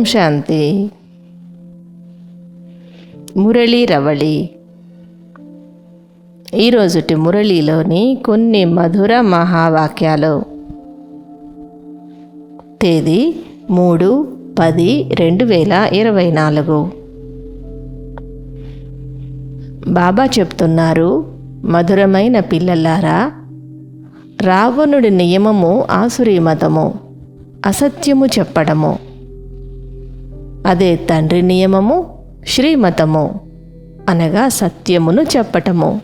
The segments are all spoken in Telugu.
ఓం శాంతి మురళీ రవళి. ఈరోజుటి మురళీలోని కొన్ని మధుర మహావాక్యాలు. తేదీ మూడు పది రెండు వేల ఇరవై నాలుగు. బాబా చెప్తున్నారు మధురమైన పిల్లలారా రావణుడి నియమము ఆసురీ మతము అసత్యము చెప్పడము. అదే తండ్రి నియమము శ్రీమతము అనగా సత్యమును చెప్పటము.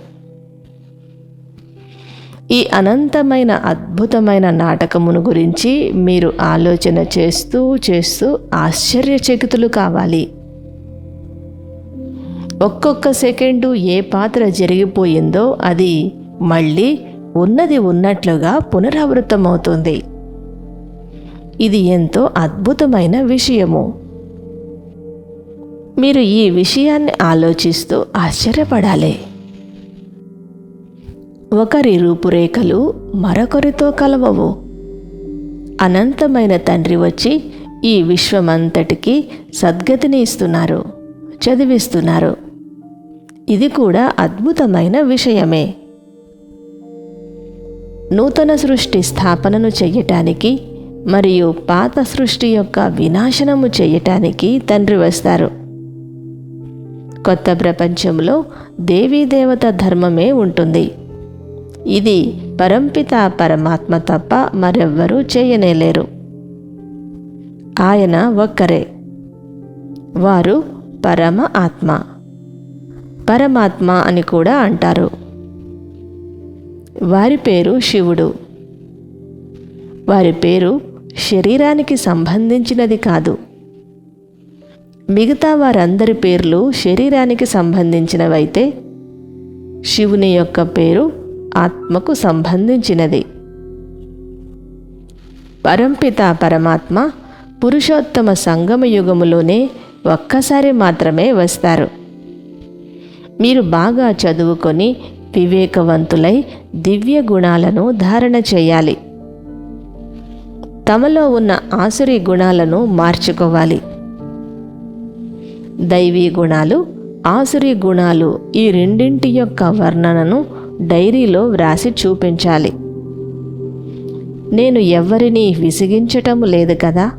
ఈ అనంతమైన అద్భుతమైన నాటకమును గురించి మీరు ఆలోచన చేస్తూ చేస్తూ ఆశ్చర్యచకితులు కావాలి. ఒక్కొక్క సెకండు ఏ పాత్ర జరిగిపోయిందో అది మళ్ళీ ఉన్నది ఉన్నట్లుగా పునరావృతమవుతుంది. ఇది ఎంతో అద్భుతమైన విషయము. మీరు ఈ విషయాన్ని ఆలోచిస్తూ ఆశ్చర్యపడాలి. ఒకరి రూపురేఖలు మరొకరితో కలవవు. అనంతమైన తండ్రి వచ్చి ఈ విశ్వమంతటికి సద్గతిని ఇస్తున్నారు చదివిస్తున్నారు. ఇది కూడా అద్భుతమైన విషయమే. నూతన సృష్టి స్థాపనను చెయ్యటానికి మరియు పాత సృష్టి యొక్క వినాశనము చేయటానికి తండ్రి వస్తారు. కొత్త ప్రపంచంలో దేవీదేవత ధర్మమే ఉంటుంది. ఇది పరంపిత పరమాత్మ తప్ప మరెవ్వరూ చేయనేలేరు. ఆయన ఒక్కరే. వారు పరమ ఆత్మ. పరమాత్మ అని కూడా అంటారు. వారి పేరు శివుడు. వారి పేరు శరీరానికి సంబంధించినది కాదు. మిగతా వారందరి పేర్లు శరీరానికి సంబంధించినవైతే శివుని యొక్క పేరు ఆత్మకు సంబంధించినది. పరంపిత పరమాత్మ పురుషోత్తమ సంగమ యుగములోనే ఒక్కసారి మాత్రమే వస్తారు. మీరు బాగా చదువుకొని వివేకవంతులై దివ్య గుణాలను ధారణ చేయాలి. తమలో ఉన్న ఆసురి గుణాలను మార్చుకోవాలి. దైవీ గుణాలు ఆసురి గుణాలు ఈ రెండింటి యొక్క వర్ణనను డైరీలో వ్రాసి చూపించాలి. నేను ఎవరిని విసిగించటము లేదు కదా?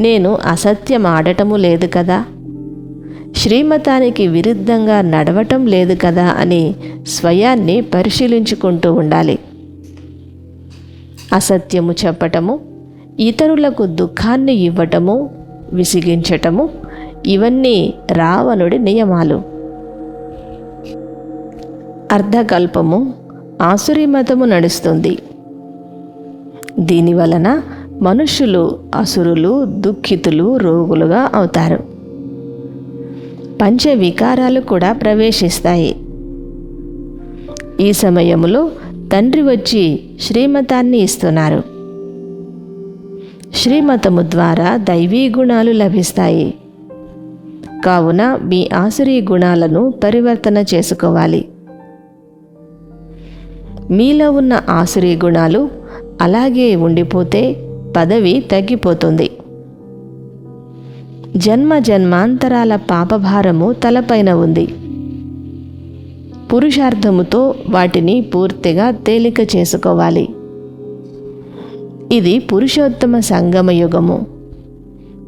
నేను అసత్యం ఆడటము లేదు కదా? శ్రీమతానికి విరుద్ధంగా నడవటం లేదు కదా అని స్వయాన్ని పరిశీలించుకుంటూ ఉండాలి. అసత్యము చెప్పటము ఇతరులకు దుఃఖాన్ని ఇవ్వటము విసిగించటము ఇవన్నీ రావణుడి నియమాలు. అర్ధకల్పము ఆసురి మతము నడుస్తుంది. దీనివలన మనుషులు అసురులు దుఃఖితులు రోగులుగా అవుతారు. పంచ వికారాలు కూడా ప్రవేశిస్తాయి. ఈ సమయంలో తండ్రి వచ్చి శ్రీమతాన్ని ఇస్తున్నారు. శ్రీమతము ద్వారా దైవీ గుణాలు లభిస్తాయి. కావున మీ ఆసురీ గుణాలను పరివర్తన చేసుకోవాలి. మీలో ఉన్న ఆసురీ గుణాలు అలాగే ఉండిపోతే పదవి తగ్గిపోతుంది. జన్మ జన్మాంతరాల పాపభారము తలపైన ఉంది. పురుషార్థముతో వాటిని పూర్తిగా తేలిక చేసుకోవాలి. ఇది పురుషోత్తమ సంగమ యుగము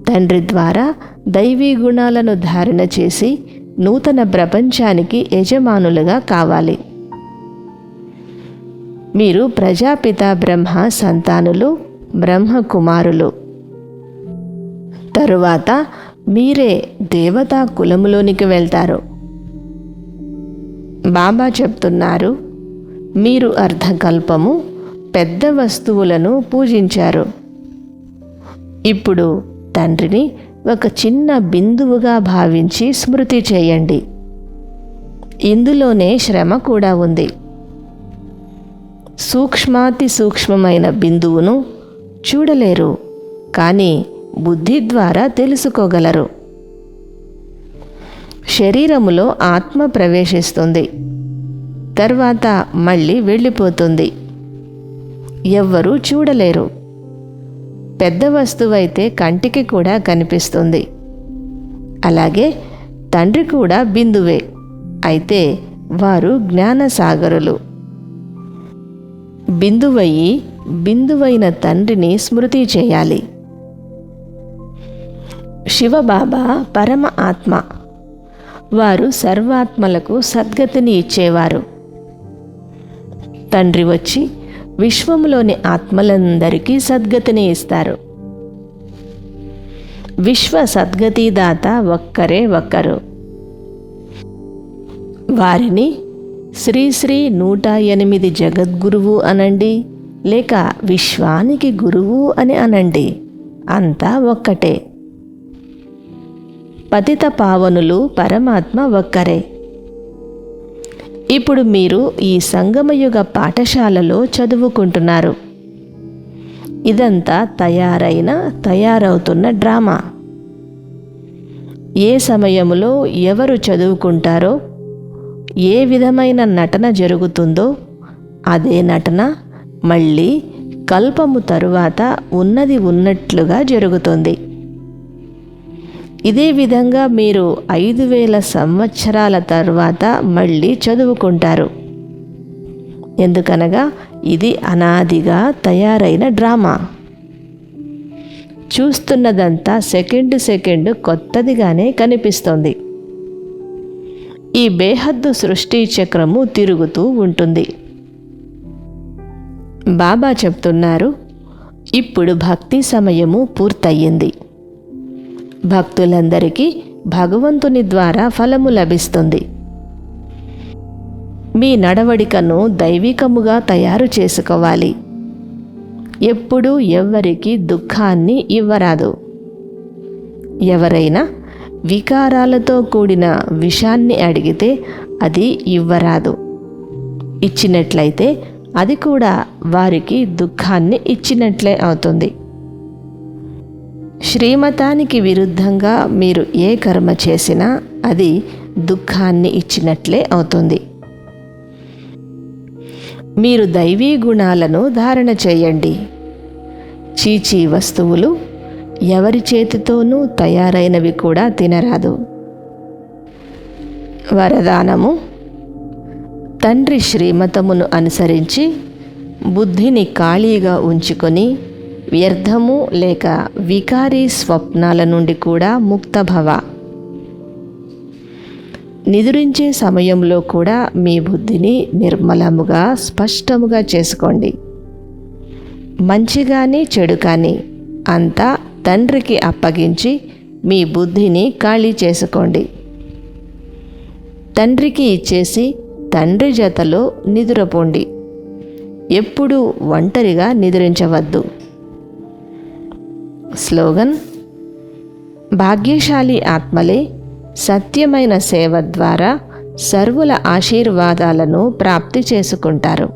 తండ్రి ద్వారా దైవీ గుణాలను ధారణ చేసి నూతన ప్రపంచానికి యజమానులుగా కావాలి. మీరు ప్రజాపిత బ్రహ్మ సంతానులు బ్రహ్మ కుమారులు తరువాత మీరే దేవతా కులములోనికి వెళ్తారు. బాబా చెప్తున్నారు మీరు అర్ధకల్పము పెద్ద వస్తువులను పూజించారు. ఇప్పుడు తండ్రిని ఒక చిన్న బిందువుగా భావించి స్మృతి చేయండి. ఇందులోనే శ్రమ కూడా ఉంది. సూక్ష్మాతి సూక్ష్మమైన బిందువును చూడలేరు కానీ బుద్ధి ద్వారా తెలుసుకోగలరు. శరీరములో ఆత్మ ప్రవేశిస్తుంది. తర్వాత మళ్ళీ వెళ్ళిపోతుంది. ఎవ్వరూ చూడలేరు. పెద్ద వస్తువైతే కంటికి కూడా కనిపిస్తుంది. అలాగే తండ్రి కూడా బిందువే. అయితే వారు జ్ఞానసాగరులు. బిందువయ్యి బిందువైన తండ్రిని స్మృతి చేయాలి. శివబాబా పరమ ఆత్మ. వారు సర్వాత్మలకు సద్గతిని ఇచ్చేవారు. తండ్రి వచ్చి విశ్వంలోని ఆత్మలందరికీ సద్గతిని ఇస్తారు. విశ్వ సద్గతిదాత ఒక్కరే ఒక్కరు. వారిని శ్రీ శ్రీ నూట ఎనిమిది జగద్గురువు అనండి లేక విశ్వానికి గురువు అని అనండి అంతా ఒక్కటే. పతిత పావనులు పరమాత్మ ఒక్కరే. ఇప్పుడు మీరు ఈ సంగమయుగ పాఠశాలలో చదువుకుంటున్నారు. ఇదంతా తయారైన తయారవుతున్న డ్రామా. ఏ సమయంలో ఎవరు చదువుకుంటారో ఏ విధమైన నటన జరుగుతుందో అదే నటన మళ్ళీ కల్పము తరువాత ఉన్నది ఉన్నట్లుగా జరుగుతుంది. ఇదే విధంగా మీరు ఐదు వేల సంవత్సరాల తర్వాత మళ్ళీ చదువుకుంటారు. ఎందుకనగా ఇది అనాదిగా తయారైన డ్రామా. చూస్తున్నదంతా సెకండ్ సెకండ్ కొత్తదిగానే కనిపిస్తుంది. ఈ బేహద్దు సృష్టి చక్రము తిరుగుతూ ఉంటుంది. బాబా చెప్తున్నారు ఇప్పుడు భక్తి సమయము పూర్తయింది భక్తులందరికీ భగవంతుని ద్వారా ఫలము లభిస్తుంది. మీ నడవడికను దైవికముగా తయారు చేసుకోవాలి. ఎప్పుడూ ఎవ్వరికి దుఃఖాన్ని ఇవ్వరాదు. ఎవరైనా వికారాలతో కూడిన విషాన్ని అడిగితే అది ఇవ్వరాదు. ఇచ్చినట్లయితే అది కూడా వారికి దుఃఖాన్ని ఇచ్చినట్లే అవుతుంది. శ్రీమతానికి విరుద్ధంగా మీరు ఏ కర్మ చేసినా అది దుఃఖాన్ని ఇచ్చినట్లే అవుతుంది. మీరు దైవీ గుణాలను ధారణ చేయండి. చీచీ వస్తువులు ఎవరి చేతితోనూ తయారైనవి కూడా తినరాదు. వరదానము తండ్రి శ్రీమతమును అనుసరించి బుద్ధిని ఖాళీగా ఉంచుకొని వ్యర్థము లేక వికారీ స్వప్నాల నుండి కూడా ముక్తభవ. నిదురించే సమయంలో కూడా మీ బుద్ధిని నిర్మలముగా స్పష్టముగా చేసుకోండి. మంచి కానీ చెడు కానీ అంతా తండ్రికి అప్పగించి మీ బుద్ధిని ఖాళీ చేసుకోండి. తండ్రికి ఇచ్చేసి తండ్రి జతలో నిదురపోండి. ఎప్పుడూ ఒంటరిగా నిద్రించవద్దు. స్లోగన్ భాగ్యశాలి ఆత్మలే సత్యమైన సేవ ద్వారా సర్వుల ఆశీర్వాదాలను ప్రాప్తి చేసుకుంటారు.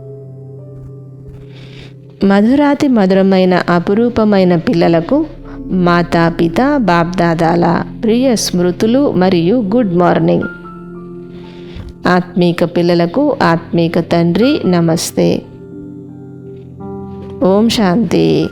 మధురాతి మధురమైన అపురూపమైన పిల్లలకు మాతాపిత బాబ్దాదాల ప్రియ స్మృతులు మరియు గుడ్ మార్నింగ్. ఆత్మీక పిల్లలకు ఆత్మీక తండ్రి నమస్తే. ఓం శాంతి.